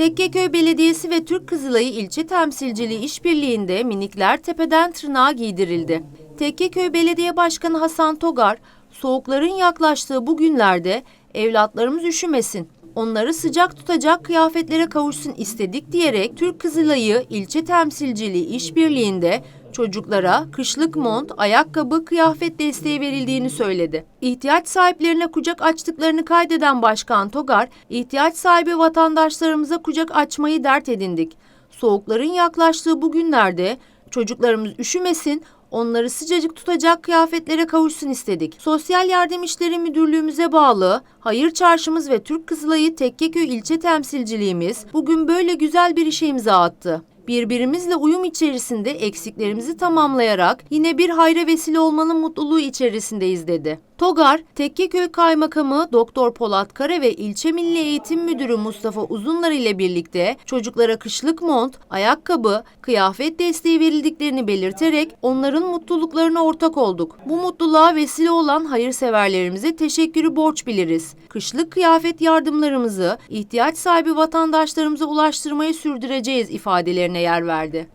Tekkeköy Belediyesi ve Türk Kızılayı ilçe temsilciliği işbirliğinde minikler tepeden tırnağa giydirildi. Tekkeköy Belediye Başkanı Hasan Togar, soğukların yaklaştığı bu günlerde evlatlarımız üşümesin, onları sıcak tutacak kıyafetlere kavuşsun istedik diyerek Türk Kızılayı ilçe temsilciliği işbirliğinde çocuklara kışlık mont, ayakkabı, kıyafet desteği verildiğini söyledi. İhtiyaç sahiplerine kucak açtıklarını kaydeden Başkan Togar, ihtiyaç sahibi vatandaşlarımıza kucak açmayı dert edindik. Soğukların yaklaştığı bu günlerde çocuklarımız üşümesin, onları sıcacık tutacak kıyafetlere kavuşsun istedik. Sosyal Yardım İşleri Müdürlüğümüze bağlı Hayır Çarşımız ve Türk Kızılayı Tekkeköy ilçe temsilciliğimiz bugün böyle güzel bir işe imza attı. Birbirimizle uyum içerisinde eksiklerimizi tamamlayarak yine bir hayra vesile olmanın mutluluğu içerisindeyiz dedi. Togar, Tekkeköy Kaymakamı Doktor Polat Kara ve İlçe Milli Eğitim Müdürü Mustafa Uzunlar ile birlikte çocuklara kışlık mont, ayakkabı, kıyafet desteği verildiklerini belirterek onların mutluluklarına ortak olduk. Bu mutluluğa vesile olan hayırseverlerimize teşekkürü borç biliriz. Kışlık kıyafet yardımlarımızı ihtiyaç sahibi vatandaşlarımıza ulaştırmayı sürdüreceğiz ifadelerine yer verdi.